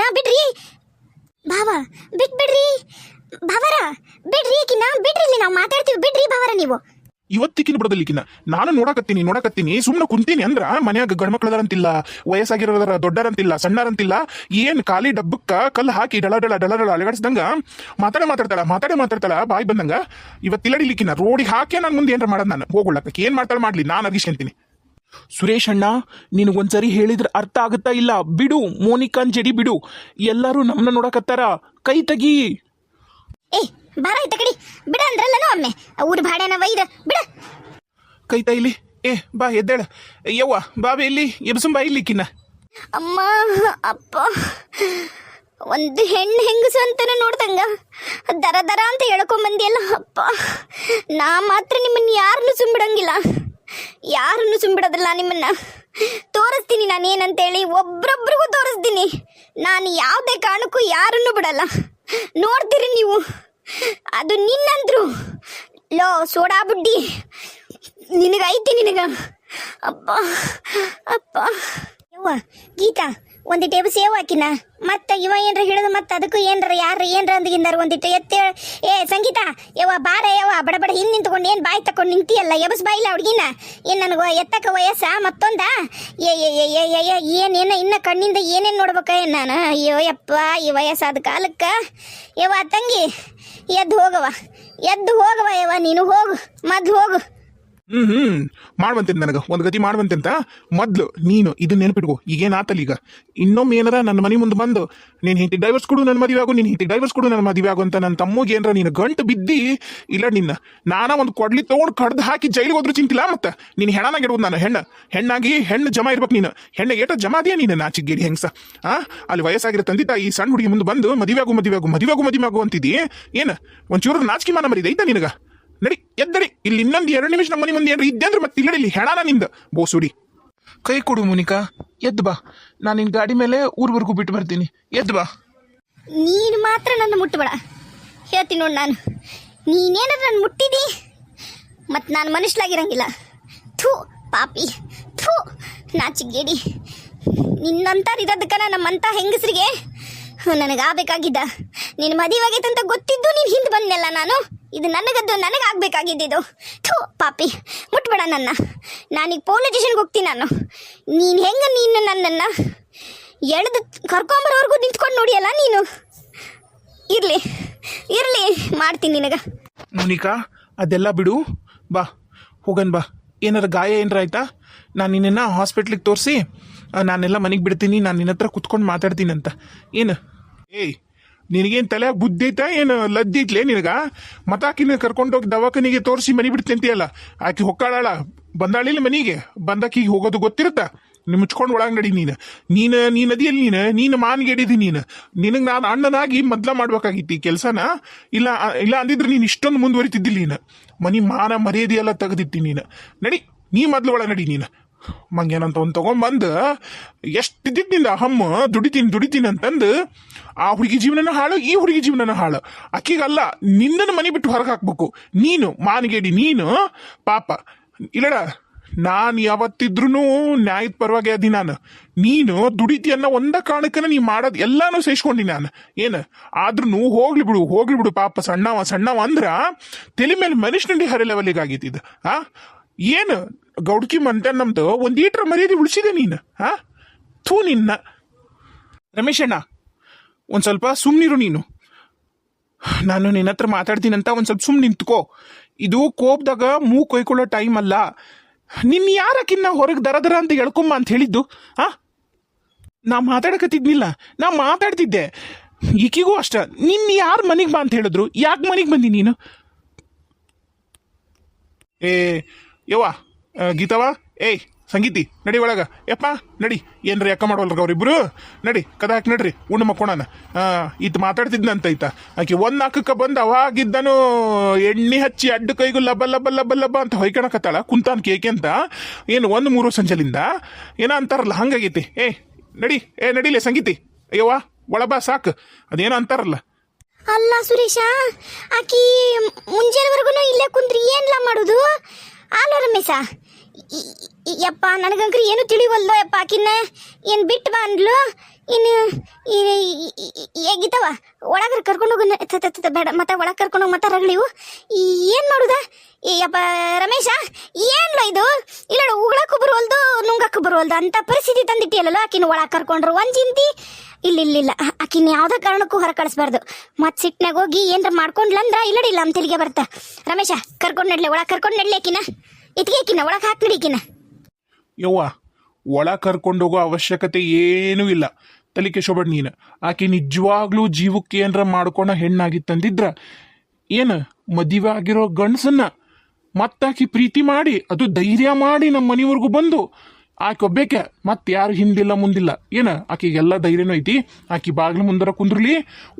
ಆಕಿನ ಬಿಡ್ರಿ. ಭಾವ ಬಿಟ್ ಬಿಡ್ರಿ ಭಾವರ, ಬಿಡ್ರಿ ಆಕಿನ ಬಿಡ್ರಿ ಇಲ್ಲಿ ನಾವು ಮಾತಾಡ್ತೀವಿ. ಬಿಡ್ರಿ ಭಾವರ ನೀವು. ಇವತ್ತಿಕಿನ ಬಿಡದಲ್ಲಿಕಿನ ನಾನು ನೋಡಕತ್ತೀನಿ ನೋಡಕತ್ತೀನಿ ಸುಮ್ಮನೆ ಕುಂತೀನಿ ಅಂದ್ರ ಮನ್ಯಾಗ ಗಂಡ್ಮಕ್ಳದಾರಂತಿಲ್ಲ ವಯಸ್ಸಾಗಿರೋದರ ದೊಡ್ಡರಂತಿಲ್ಲ, ಸಣ್ಣರಂತಿಲ್ಲ, ಏನ್ ಖಾಲಿ ಡಬ್ಬಕ್ಕ ಕಲ್ಲು ಹಾಕಿ ಡಳ ಡಳ ಡಳ ಡಳ ಅಲಗಾಡ್ಸ್ದಂಗ ಮಾತಾಡ ಮಾತಾಡ್ತಾಳ ಮಾತಾಡ ಮಾತಾಡ್ತಾಳ, ಬಾಯ್ ಬಂದಂಗ. ಇವತ್ತಿಲ್ಲಡಿಲಿಕ್ಕಿನ ರೋಡಿಗೆ ಹಾಕಿ ನಾನು ಮುಂದೆ ಏನ್ರ ಮಾಡೋದು ನಾನು? ಹೋಗ್ಲಕ್ಕ ಏನ್ ಮಾಡ್ತಾಳ ಮಾಡ್ಲಿ, ನಾನು ಅರ್ಗಿಸ್ಕೊಂತೀನಿ. ಸುರೇಶ್ ಅಣ್ಣ ನಿನಗೊಂದ್ಸರಿ ಹೇಳಿದ್ರೆ ಅರ್ಥ ಆಗುತ್ತಾ ಇಲ್ಲ. ಬಿಡು ಮೋನಿಕಾನ್ ಜಡಿ ಬಿಡು. ಎಲ್ಲರೂ ನಮ್ಮನ್ನ ನೋಡಕತ್ತಾರ. ಕೈ ತಗಿ. ಏ ಬಾರ ಆಯ್ತ ಕಡಿ? ಬಿಡ ಅಂದ್ರಲ್ಲನೋ ಒಮ್ಮೆ. ಊರ್ ಭಾಡ್ಯಾನ ವೈದ ಬಿಡ. ಕೈ ಇಲ್ಲಿ. ಏ ಬಾ ಎದ್ದೇಳ. ಯವ್ವ ಬಾಬೆ ಇಲ್ಲಿ. ಎಬ್ಸಂ ಬಾ ಇಲ್ಲಿಕ್ಕಿನ್ನ ಅಮ್ಮ ಅಪ್ಪ. ಒಂದು ಹೆಣ್ಣು ಹೆಂಗಸು ಅಂತಾನೆ ನೋಡ್ದಂಗ. ದರ ದರ ಅಂತ ಹೇಳ್ಕೊಂಬಂದಿಯಲ್ಲ ಅಪ್ಪ. ನಾ ಮಾತ್ರ ನಿಮ್ಮನ್ನ ಯಾರನ್ನು ಸುಂಬಿಡಂಗಿಲ್ಲ ಯಾರನ್ನು ಸುಂಬಿಡೋದಿಲ್ಲ ನಿಮ್ಮನ್ನ? ತೋರಿಸ್ತೀನಿ ನಾನು ಏನಂತೇಳಿ ಒಬ್ರೊಬ್ರಿಗೂ ತೋರಿಸ್ತೀನಿ. ನಾನು ಯಾವುದೇ ಕಾರಣಕ್ಕೂ ಯಾರನ್ನು ಬಿಡಲ್ಲ. ನೋಡ್ತೀರಿ ನೀವು. ಅದು ನಿನ್ನಂದ್ರು. Low, soda ಬುಡ್ಡಿ. ನಿನಗೈತಿ ನಿನಗ. ಅಪ್ಪ ಅಪ್ಪ ಯವ್ವ, ಗೀತಾ. ಒಂದಿಟ್ಟು ಎಬ್ಸಿ ಸೇವ್ ಹಾಕಿನ. ಮತ್ತೆ ಇವ ಏನ್ರ ಹಿಡಿದು ಮತ್ತೆ ಅದಕ್ಕೂ ಏನ್ರ ಯಾರ ಏನ್ರ ಅಂದಿಂದಾರ ಒಂದಿಟ್ಟು ಎತ್ತ ಏ, ಸಂಗೀತ, ಯವ್ವ, ಬಾರ ಯವ್ವ, ಬಡ ಬಡ ಹಿಂದೆ ನಿಂತ್ಕೊಂಡು ಏನು ಬಾಯಿ ತಕೊಂಡು ನಿಂತಿಯಲ್ಲ, ಎಬಸ್ ಬಾಯಿಲ್ಲ ಹುಡುಗಿನ. ಏನು ನನಗೆ ಎತ್ತಕ್ಕ ವಯಸ್ಸ ಮತ್ತೊಂದ? ಏ ಏನೇನ ಇನ್ನ ಕಣ್ಣಿಂದ ಏನೇನು ನೋಡ್ಬೇಕ ಏನ್ ನಾನು? ಅಯ್ಯೋ, ಯಪ್ಪ, ಈ ವಯಸ್ಸಾದ ಕಾಲಕ್ಕೆ. ಯವ್ವ, ತಂಗಿ, ಎದ್ದು ಹೋಗವ ಎದ್ದು ಹೋಗವ ಯವ್ವ, ನೀನು ಹೋಗು ಮದ್ದು ಹೋಗು. ಹ್ಮ್ ಹ್ಮ್. ಮಾಡ್ವಂತೀನಿ ನನಗೆ, ಒಂದು ಗತಿ ಮಾಡ್ವಂತೆ ಅಂತ ಮೊದ್ಲು ನೀನು ಇದನ್ನ ನೆನ್ಪಿಟ್ಕೋ. ಈಗೇನ್ ಆತಲ್ಲ ಈಗ? ಇನ್ನೊಮ್ಮೆ ಏನಾರ ನನ್ನ ಮನೆ ಮುಂದೆ ಬಂದು, ನೀನು ಹಿಂತಿ ಡೈವರ್ಸ್ ಕೊಡು ನನ್ನ ಮದುವೆ ಆಗು, ನೀನ್ ಹಿಂತಿ ಡೈವರ್ಸ್ ಕೊಡು ನನ್ನ ಮದುವೆ ಆಗು ಅಂತ ನನ್ನ ತಮ್ಮಗೆ ಏನರ ನೀನು ಗಂಟು ಬಿದ್ದಿ, ಇಲ್ಲ ನಿನ್ನ, ನಾನ ಒಂದು ಕೊಡ್ಲಿ ತಗೊಂಡು ಕಡ್ದು ಹಾಕಿ ಜೈಲಿಗೆ ಹೋದ್ರು ಚಿಂತಿಲ್ಲ ಮತ್ತೆ? ನೀನು ಹೆಣನಾಗ ಇಡುವುದು ನಾನು, ಹೆಣ್ಣ. ಹೆಣ್ಣಾಗಿ ಹೆಣ್ಣು ಜಮಾ ಇರ್ಬೇಕು ನೀನು. ಹೆಣ್ಣ ಏಟ ಜಮಾ ಅದೇ ನೀನು ನಾಚಿಗೇರಿ ಹೆಂಗ್ಸ? ಆ? ಅಲ್ಲಿ ವಯಸ್ಸಾಗಿರೋ ತಂದೆ ತಾಯಿ, ಸಣ್ಣ ಹುಡುಗಿ ಮುಂದೆ ಬಂದು, ಮದುವೆ ಆಗು ಮದುವೆ ಆಗು ಮದುವೆ ಆಗು ಮದುವೆ ಆಗು ಅಂತಿದ್ದಿ? ಏನು, ಒಂಚೂರು ನಾಚಿಕೆ ಮಾನ ಮರಿದೈತ ನಿನಗ? ನಡಿ ಎದ್ದಡಿ ಇಲ್ಲಿ ಇನ್ನೊಂದು ಎರಡು ನಿಮಿಷ ನಮ್ಮ ಮನೆ ಮುಂದೆ ಏನ್ರಿ ಇದ್ದೆ ಅಂದ್ರೆ ಮತ್ತೆ ಇಲ್ಲಡಿ ಇಲ್ಲಿ ಹೆಣಾನ ನಿಂದ. ಬೋಸುಡಿ ಕೈ ಕೊಡು ಮುನಿಕಾ. ಎದ್ದು ಬಾ. ನಾನು ನಿನ್ ಗಾಡಿ ಮೇಲೆ ಊರ್ವರೆಗೂ ಬಿಟ್ಟು ಬರ್ತೀನಿ. ಎದ್ದು ಬಾ. ನೀನು ಮಾತ್ರ ನನ್ನ ಮುಟ್ಟಬೇಡ ಹೇಳ್ತೀನಿ ನೋಡಿ ನಾನು. ನೀನೇನಾದ್ರು ನನ್ನ ಮುಟ್ಟಿದಿ? ಮತ್ತು ನಾನು ಮನುಷ್ಯಲಾಗಿರಂಗಿಲ್ಲ ಥೂ ಪಾಪಿ. ಥೂ ನಾಚಿಗೇಡಿ ನಿನ್ನಂತಾರ ಇರೋದಕ್ಕನ ನಮ್ಮಂತ ಹೆಂಗಸರಿಗೆ ನನಗಾಗಬೇಕಾಗಿದ್ದ ನಿನ್ನ ಮದುವೆ ಆಗೈತೆ ಅಂತ ಗೊತ್ತಿದ್ದು ನೀನು ಹಿಂದೆ ಬಂದೆಲ್ಲ ನಾನು? ಇದು ನನಗದ್ದು ನನಗಾಗಬೇಕಾಗಿದ್ದಿದ್ದು ಥೂ, ಪಾಪಿ, ಮುಟ್ಬೇಡ ನನ್ನ. ನಾನೀಗ ಪೊಲೀಸ್ ಸ್ಟೇಷನ್ಗೆ ಹೋಗ್ತೀನಿ ನಾನು. ನೀನು ಹೆಂಗೆ ನೀನು ನನ್ನನ್ನು ಎಳೆದು ಕರ್ಕೊಂಬರೋವರೆಗೂ ನಿಂತ್ಕೊಂಡು ನೋಡಿಯಲ್ಲ ನೀನು? ಇರಲಿ ಇರಲಿ, ಮಾಡ್ತೀನಿ ನಿನಗ. ಮುನಿಕಾ, ಅದೆಲ್ಲ ಬಿಡು. ಬಾ, ಹೋಗನ್ ಬಾ. ಏನಾರ ಗಾಯ ಏನಾರ ಆಯ್ತಾ? ನಾನು ನಿನ್ನನ್ನು ಹಾಸ್ಪಿಟ್ಲಿಗೆ ತೋರಿಸಿ ನಾನೆಲ್ಲ ಮನೆಗೆ ಬಿಡ್ತೀನಿ, ನಾನು ನಿನ್ನ ಹತ್ರ ಕುತ್ಕೊಂಡು ಮಾತಾಡ್ತೀನಿ ಅಂತ ಏನು? ಏಯ್, ನಿನಗೇನು ತಲೆ ಬುದ್ಧಿ ಐತಾ? ಏನು, ಲದ್ದಿ ಐತ್ಲೇ ನಿನಗ? ಮತ್ತಾಕಿನ ಕರ್ಕೊಂಡೋಗಿ ದವಾಖಾನಿಗೆ ತೋರಿಸಿ ಮನೆ ಬಿಡ್ತೀನಿ ಅಂತೀಯಲ್ಲ ಆಕೆ ಹೊಕ್ಕಾಳಾಳ. ಬಂದಾಳಿಲ್ಲ ಮನೆಗೆ? ಬಂದಾಕಿಗೆ ಹೋಗೋದು ಗೊತ್ತಿರುತ್ತಾ? ನೀನು ಮುಚ್ಕೊಂಡು ಒಳಗೆ ನಡಿ ನೀನು. ನೀನು ನೀನು ನದಿಯಲ್ಲಿ ನೀನು ನೀನು ಮಾನ್ಗೆಡಿದಿ ನೀನು. ನಿನಗೆ ನಾನು ಅಣ್ಣನಾಗಿ ಮೊದ್ಲ ಮಾಡ್ಬೇಕಾಗಿತ್ತು ಈ ಕೆಲಸನ? ಇಲ್ಲ ಇಲ್ಲ ಅಂದಿದ್ರೆ ನೀನು ಇಷ್ಟೊಂದು ಮುಂದುವರಿತಿದ್ದಿಲ್ಲ ನೀನು. ಮನೆ ಮಾನ ಮರ್ಯಾದೆ ಎಲ್ಲ ತೆಗೆದಿಟ್ಟಿ ನೀನು. ನಡಿ, ನೀ ಮೊದ್ಲು ಒಳಗೆ ನಡಿ ನೀನು. ಮಂಗೇನಂತ ಒಂದು ತೊಗೊಂಬಂದು ಎಷ್ಟು ಇದ್ದಿದ್ದಿಂದ ಹಮ್ಮ, ದುಡಿತೀನಿ ದುಡಿತೀನಿ ಅಂತಂದು ಆ ಹುಡುಗಿ ಜೀವನನ ಹಾಳು, ಈ ಹುಡುಗಿ ಜೀವನನ ಹಾಳು. ಅಕ್ಕಿಗಲ್ಲ ನಿನ್ನನ್ನು ಮನೆ ಬಿಟ್ಟು ಹೊರಗೆ ಹಾಕ್ಬೇಕು. ನೀನು, ಮಾನಗೇಡಿ, ನೀನು, ಪಾಪ. ಇಲ್ಲಡ, ನಾನು ಯಾವತ್ತಿದ್ರೂ ನ್ಯಾಯದ ಪರವಾಗಿ ಅದಿ ನಾನು. ನೀನು ದುಡಿತಿ ಅನ್ನೋ ಒಂದ ಕಾರಣಕ್ಕನ ನೀ ಮಾಡೋದು ಎಲ್ಲಾನು ಸೇಸ್ಕೊಂಡಿ ನಾನು. ಏನು? ಆದ್ರೂ ಹೋಗ್ಲಿ ಬಿಡು ಹೋಗ್ಲಿ ಬಿಡು ಪಾಪ, ಸಣ್ಣವ ಸಣ್ಣವ ಅಂದ್ರ ತಲೆ ಮೇಲೆ ಮನುಷ್ಯನಡಿ ಹರಿ ಲೆವೆಲಿಗೆ ಆಗಿತ್ತಿದ್ದು ಆ? ಏನು ಗೌಡ್ಕಿ ಮಂತ ನಮ್ದು ಒಂದು ಈಟ್ರ ಮರ್ಯಾದೆ ಉಳಿಸಿದೆ ನೀನು, ಹಾ? ಥೂ ನಿನ್ನ. ರಮೇಶ್ ಅಣ್ಣ, ಒಂದ್ ಸ್ವಲ್ಪ ಸುಮ್ನಿರು ನೀನು. ನಾನು ನಿನ್ನ ಹತ್ರ ಮಾತಾಡ್ತೀನಂತ ಒಂದು ಸ್ವಲ್ಪ ಸುಮ್ಮನೆ ನಿಂತ್ಕೋ. ಇದು ಕೋಪದಾಗ ಮೂ ಕೊಯ್ಕೊಳ್ಳೋ ಟೈಮ್ ಅಲ್ಲ. ನಿನ್ನ ಯಾರಕ್ಕಿನ್ನ ಹೊರಗೆ ದರ ದರ ಅಂತ ಹೇಳ್ಕೊಂಬ ಅಂತ ಹೇಳಿದ್ದು, ಹಾ? ನಾ ಮಾತಾಡಕತ್ತಿದ್ನಿಲ್ಲ, ನಾ ಮಾತಾಡ್ತಿದ್ದೆ. ಈಕಿಗೂ ಅಷ್ಟ. ನಿನ್ನ ಯಾರು ಮನೆಗೆ ಬಾ ಅಂತ ಹೇಳಿದ್ರು? ಯಾಕೆ ಮನೆಗೆ ಬಂದಿ ನೀನು? ಏ ಯವ್ವ ಗೀತವ? ಏಯ್, ಸಂಗೀತಿ, ನಡಿ ಒಳಗ. ಯಪ್ಪ, ನಡಿ. ಏನ್ರಿ ಅಕ್ಕ ಮಾಡೋಲ್ರ ಅವ್ರಿಬ್ರು? ನಡಿ, ಕದ ಹಾಕಿ ನಡ್ರಿ, ಉಣ್ಣು ಮಕ್ಕೋಣ ಆ, ಈತ ಮಾತಾಡ್ತಿದ್ನಂತ ಐತ ಆಕೆ ಒಂದು ನಾಲ್ಕಕ್ಕ ಬಂದ ಅವಾಗಿದ್ದನು ಎಣ್ಣೆ ಹಚ್ಚಿ ಅಡ್ಡ ಕೈಗೂ ಲಬ್ಬ ಲಬ್ಬ ಲಬ್ಬ ಲಬ್ಬ ಅಂತ ಹೊಯ್ಕೊಳಕತ್ತಾಳ ಕುಂತಾನ್ ಕೇಕೆ ಅಂತ. ಏನು ಒಂದು ಮೂರು ಸಂಜೆಲಿಂದ? ಏನೋ ಅಂತಾರಲ್ಲ, ಹಂಗಾಗೈತಿ. ಏ, ನಡಿ, ಏ, ನಡಿಲೆ ಸಂಗೀತಿ. ಅಯ್ಯವ್ವ ಒಳಬಾ ಸಾಕು. ಅದೇನೋ ಅಂತಾರಲ್ಲ. ಅಲ್ಲ ಸುರೇಶ, ಆಕಿ ಮುಂಜಾನೆವರೆಗೂ ಇಲ್ಲೇ ಕುಂತ್ರಿ ಏನ್ಲ ಮಾಡುದು? ಅಲ್ಲ ರಮೇಶ ಯಪ್ಪ ನನಗಂಕ್ರಿ ಏನು ತಿಳಿವಲ್ದೋ ಯಪ್ಪ ಆಕಿನ್ನ? ಏನು ಬಿಟ್ಟು ಬಾ ಅಂದ್ಲು ಇನ್ನು ಹೇಗಿತ್ತವ ಒಳಗರ ಕರ್ಕೊಂಡು ಹೋಗು ಬೇಡ, ಮತ್ತೆ ಒಳಗೆ ಕರ್ಕೊಂಡು ಹೋಗಿ, ಮತ್ತೆ ರಗಳಿವು ಏನು ಮಾಡುದ? ಯಪ್ಪ, ರಮೇಶ, ಏನ್ಲ ಇದು? ಇಲ್ಲ ಉಗಳಕ್ಕೂ ಬರುವಲ್ದು, ನುಂಗಕ್ಕೂ ಬರುವಲ್ದು, ಅಂತ ಪರಿಸ್ಥಿತಿ ತಂದಿಟ್ಟಿಯಲ್ಲ ಆಕಿನ ಒಳಗೆ ಕರ್ಕೊಂಡ್ರು. ಒಂದು ಚಿಂತಿ ಇಲ್ಲ ಇಲ್ಲ ಇಲ್ಲ. ಆಕಿನ ಯಾವುದೇ ಕಾರಣಕ್ಕೂ ಹೊರ ಕಳಿಸ್ಬಾರ್ದು. ಮತ್ ಸಿಟ್ನಾಗ ಹೋಗಿ ಏನ್ರ ಮಾಡ್ಕೊಂಡ್ಲಂದ್ರ ಇಲ್ಲಡಿಲ್ಲ ಅಂತ ಇಲ್ಲಿಗೆ ಬರ್ತಾ. ರಮೇಶ, ಕರ್ಕೊಂಡು ನಡ್ಲೆ, ಒಳಗೆ ಕರ್ಕೊಂಡು ನಡ್ಲಿ ಆಕಿನ. ಇತ್ಗೆ ಆಕಿನ, ಒಳಗೆ ಹಾಕಿ ನಡಿಕಿನ ಯವ್ವ ಒಳ ಕರ್ಕೊಂಡೋಗೋ ಅವಶ್ಯಕತೆ ಏನೂ ಇಲ್ಲ. ತಲೆ ಕೆಶೋಬೇಡ ನೀನು. ಆಕೆ ನಿಜವಾಗ್ಲೂ ಜೀವಕ್ಕೆ ಏನರ ಮಾಡ್ಕೊಂಡ ಹೆಣ್ಣಾಗಿತ್ತಂದಿದ್ರ ಏನು ಮದುವೆ ಆಗಿರೋ ಗಂಡಸನ್ನ ಮತ್ತಾಕಿ ಪ್ರೀತಿ ಮಾಡಿ, ಅದು ಧೈರ್ಯ ಮಾಡಿ ನಮ್ಮ ಮನೆವರೆಗೂ ಬಂದು ಆಕೆ ಒಬ್ಬೇಕೆ, ಮತ್ತೆ ಯಾರು ಹಿಂದಿಲ್ಲ ಮುಂದಿಲ್ಲ. ಏನ? ಆಕೆಗೆಲ್ಲ ಧೈರ್ಯನೂ ಐತಿ. ಆಕಿ ಬಾಗಿಲು ಮುಂದರ ಕುಂದ್ರಲಿ,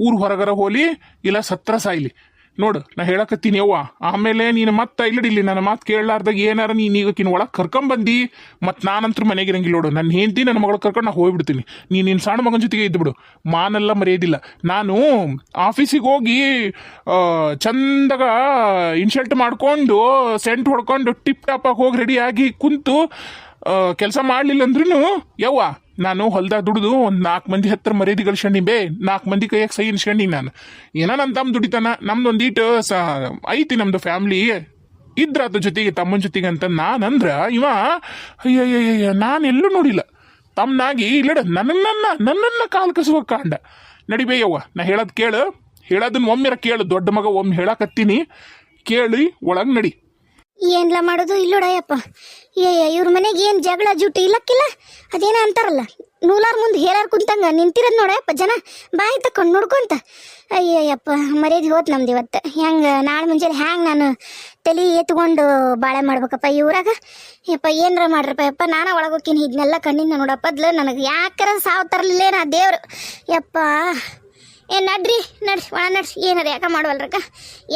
ಊರು ಹೊರಗರ ಹೋಲಿ, ಇಲ್ಲ ಸತ್ರ ಸಾಯ್ಲಿ. ನೋಡು, ನಾ ಹೇಳಕತ್ತೀನಿ ಅವ್ವ ಆಮೇಲೆ ನೀನು ಮತ್ತೆ ಇಲ್ಲಡಿಲ್ಲಿ, ನನ್ನ ಮಾತು ಕೇಳಲಾರ್ದಾಗ ಏನಾರ ನೀನು ಕಿನ್ ಒಳಗೆ ಕರ್ಕೊಂಬಂದಿ ಮತ್ತು ನಾನಂತ್ರ ಮನೆಗೆ ಇರಂಗಿಲ್ಲ ನೋಡು. ನನ್ನ ಹೆಂಡತಿ ನನ್ನ ಮಗಳು ಕರ್ಕೊಂಡು ನಾ ಹೋಗ್ಬಿಡ್ತೀನಿ. ನೀನು ನಿನ್ನ ಸಣ್ಣ ಮಗನ ಜೊತೆಗೆ ಇದ್ಬಿಡು ಮಾನೆಲ್ಲ ಮರೆಯೋದಿಲ್ಲ. ನಾನು ಆಫೀಸಿಗೆ ಹೋಗಿ ಚಂದಗ ಇನ್ಶಲ್ಟ್ ಮಾಡ್ಕೊಂಡು ಸೆಂಟ್ ಹೊಡ್ಕೊಂಡು ಟಿಪ್ ಟಾಪಾಗಿ ಹೋಗಿ ರೆಡಿಯಾಗಿ ಕುಂತು ಕೆಲಸ ಮಾಡಲಿಲ್ಲ ಅಂದ್ರೂ ಯವ್ವ, ನಾನು ಹೊಲ್ದಾಗ ದುಡಿದು ಒಂದು ನಾಲ್ಕು ಮಂದಿ ಹತ್ರ ಮರ್ಯಾದೆ ಗಳಿಸ್ಕೊಂಡಿ ಬೇ ನಾಲ್ಕು ಮಂದಿ ಕೈಯಾಗ ಸೈ ಇನ್ಸ್ಕೊಂಡಿ ನಾನು. ಏನೋ ನನ್ನ ತಮ್ಮ ದುಡಿತಾನ ನಮ್ದು ಒಂದೀಟು ಸ, ಐತಿ ನಮ್ಮದು ಫ್ಯಾಮ್ಲಿ. ಇದ್ರ ಅದ್ರ ಜೊತೆಗೆ ತಮ್ಮನ ಜೊತೆಗೆ ಅಂತ ನಾನಂದ್ರ, ಇವ ಅಯ್ಯಯ್ಯಯ್ಯ ನಾನು ಎಲ್ಲೂ ನೋಡಿಲ್ಲ. ತಮ್ಮನಾಗಿ ಇಲ್ಲಡ, ನನ್ನನ್ನ ನನ್ನನ್ನ ಕಾಲು ಕಸುವ ಕಾಂಡ. ನಡಿಬೇಯವ್ವ ನಾ ಹೇಳೋದು ಕೇಳು. ಹೇಳೋದನ್ನ ಒಮ್ಮೆರ ಕೇಳು, ದೊಡ್ಡ ಮಗ ಒಮ್ಮೆ ಹೇಳಕತ್ತೀನಿ. ಕೇಳಿ, ಒಳಗೆ ನಡಿ. ಏನ್ಲ ಮಾಡೋದು? ಇಲ್ಲೋಡಯ್ಯಪ್ಪ ಏ ಇವ್ರ ಮನೆಗೆ ಏನು ಜಗಳ ಜುಟ್ಟು ಇಲ್ಲಕ್ಕಿಲ್ಲ? ಅದೇನ ಅಂತಾರಲ್ಲ? ನೂಲಾರ್ ಮುಂದೆ ಹೇರಾರ್ ಕುಂತಂಗ ನಿಂತಿರೋದು ನೋಡಯಪ್ಪ ಜನ. ಬಾಯಿ ತಕೊಂಡು ನೋಡ್ಕೊಂತ ಅಯ್ಯಯ್ಯಪ್ಪ ಮರ್ಯಾದೆ ಹೋತ್ ನಮ್ದು ಇವತ್ತು. ಹೆಂಗೆ, ನಾಳೆ ಮುಂಜಾನೆ ಹ್ಯಾಂಗೆ ನಾನು ತಲೆ ಎತ್ಕೊಂಡು ಬಾಳೆ ಮಾಡ್ಬೇಕಪ್ಪ ಈ ಊರಾಗ? ಯಪ್ಪ, ಏನರ ಮಾಡ್ರಪ್ಪ ಯಪ್ಪ? ನಾನು ಒಳಗೆ ಹೋಗ್ತೀನಿ ಇದನ್ನೆಲ್ಲ ಕಣ್ಣಿಂದ ನೋಡಪ್ಪದ್ಲು ನನಗೆ ಯಾಕರ ಸಾವು ತರಲಿಲ್ಲ ನಾ ದೇವ್ರು? ಯಪ್ಪ. ಏ, ನಡ್ರಿ ನಡ್ರಿ, ಒಳ ನಡ್ರಿ ಏನದ ಯಾಕ ಮಾಡುವಲ್ರಕ್ಕ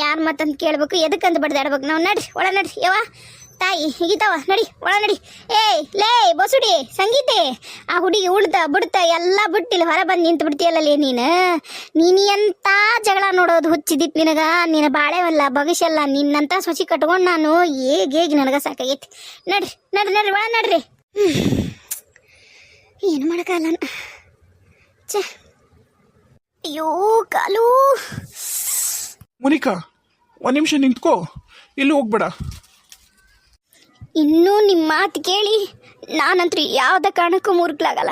ಯಾರು ಮತ್ತಂತ ಕೇಳ್ಬೇಕು? ಎದಕ್ಕಂತ ಬಡ್ದಾಡ್ಬೇಕು ನಾವು ನಡ್ರಿ, ಒಳ ನಡ್ರಿ ಯವ್ವ, ತಾಯಿ, ಹೀಗಿತಾವ. ನಡಿ, ಒಳ ನಡಿ. ಏಯ್, ಲೇ, ಬಸುಡಿ, ಸಂಗೀತೆ. ಆ ಹುಡುಗಿ ಉಳ್ದ, ಬಿಡ್ತ, ಎಲ್ಲ ಬಿಟ್ಟಿಲ್ಲ ಹೊರ ಬಂದು ನಿಂತು ಬಿಡ್ತೀಯಲ್ಲೇ ನೀನು? ನೀನು ಎಂತ ಜಗಳ ನೋಡೋದು ಹುಚ್ಚಿದಿತ್ತು ನಿನಗ? ನೀನು ಬಾಳೆವಲ್ಲ, ಬಗಸಲ್ಲ ನಿನ್ನಂತ ಸೊಸಿ ಕಟ್ಕೊಂಡು ನಾನು ಹೇಗೇಗಿ ಹೇಗೆ ನನಗ ಸಾಕಾಗೈತಿ? ನಡ್ರಿ ನಡ್ರಿ ನಡ್ರಿ, ಒಳ ನಡ್ರಿ. ಏನು ಮಾಡೋಕ್ಕಾಗಲ್ಲ ಛೇ ಅಯ್ಯೋ ಕಾಲು. ಮುನಿಕಾ ಒಂದು ನಿಮಿಷ ನಿಂತ್ಕೋ. ಎಲ್ಲೂ ಹೋಗ್ಬೇಡ. ಇನ್ನೂ ನಿಮ್ಮ ಮಾತು ಕೇಳಿ ನಾನಂತೂ ಯಾವುದೇ ಕಾರಣಕ್ಕೂ ಮುರುಕ್ಲಾಗಲ್ಲ.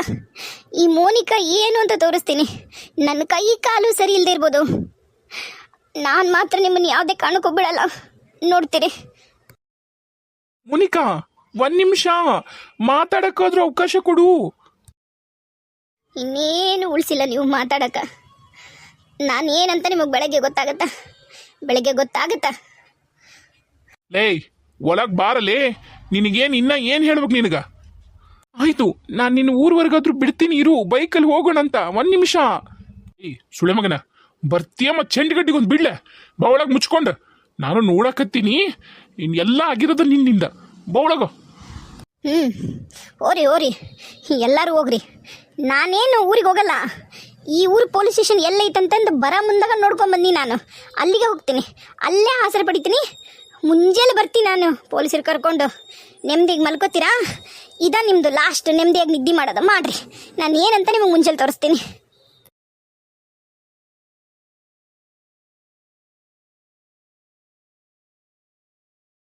ಈ ಮೋನಿಕಾ ಏನು ಅಂತ ತೋರಿಸ್ತೀನಿ. ನನ್ನ ಕೈ ಕಾಲು ಸರಿ ಇಲ್ಲದೆ ಇರ್ಬೋದು. ನಾನು ಮಾತ್ರ ನಿಮ್ಮನ್ನು ಯಾವುದೇ ಕಾರಣಕ್ಕೂ ಬಿಡಲ್ಲ ನೋಡ್ತೀರಿ. ಮುನಿಕಾ ಒಂದ್ ನಿಮಿಷ. ಮಾತಾಡಕ್ಕಾದ್ರೂ ಅವಕಾಶ ಕೊಡು. ಇನ್ನೇನು ಉಳಿಸಿಲ್ಲ ನೀವು ಮಾತಾಡಕ ನಾನು ಏನಂತ ನಿಮಗೆ ಬೆಳಗ್ಗೆ ಗೊತ್ತಾಗತ್ತಾ? ಬೆಳಗ್ಗೆ ಗೊತ್ತಾಗತ್ತಾ? ಲೇಯ್ ಒಳಗ್ ಬಾರಲೇ ನಿನಗೇನು ಇನ್ನ ಏನ್ ಹೇಳ್ಬೇಕು ನಿನಗ? ಆಯ್ತು ನಾನು ನಿನ್ನ ಊರ್ವರೆಗಾದ್ರೂ ಬಿಡ್ತೀನಿ ಇರು ಬೈಕಲ್ಲಿ ಹೋಗೋಣ ಅಂತ ಒಂದ್ ನಿಮಿಷ. ಏಯ್ ಸುಳೆ ಮಗನ ಬರ್ತೀಯ ಮತ್ ಚೆಂಡ್ಗಡ್ಡಿಗೆ ಒಂದು ಬಿಡ್ಲೆ? ಬಾ ಮುಚ್ಕೊಂಡ ಮುಚ್ಕೊಂಡು. ನಾನು ನೋಡಕತ್ತೀನಿ ಇನ್ ಎಲ್ಲ ಆಗಿರೋದು ನಿನ್ನಿಂದ. ಬಾ ಹ್ಮ್ ಹ್ಞೂ ಓರಿ ಓರಿ ಎಲ್ಲರೂ ಹೋಗ್ರಿ. ನಾನೇನು ಊರಿಗೆ ಹೋಗಲ್ಲ. ಈ ಊರು ಪೊಲೀಸ್ ಸ್ಟೇಷನ್ ಎಲ್ಲೈತಂತಂದು ಬರ ಮುಂದಾಗ ನೋಡ್ಕೊಂಬಂದಿ ನಾನು. ಅಲ್ಲಿಗೆ ಹೋಗ್ತೀನಿ. ಅಲ್ಲೇ ಆಸರೆ ಪಡಿತೀನಿ. ಮುಂಜಾನೆ ಬರ್ತೀನಿ ನಾನು ಪೊಲೀಸರು ಕರ್ಕೊಂಡು. ನೆಮ್ಮದಿಗೆ ಮಲ್ಕೋತೀರಾ? ಇದ ನಿಮ್ಮದು ಲಾಸ್ಟ್ ನೆಮ್ಮದಿಯಾಗಿ ನಿದ್ದೆ ಮಾಡೋದು. ಮಾಡ್ರಿ. ನಾನು ಏನಂತ ನಿಮಗೆ ಮುಂಜಾನೆ ತೋರಿಸ್ತೀನಿ.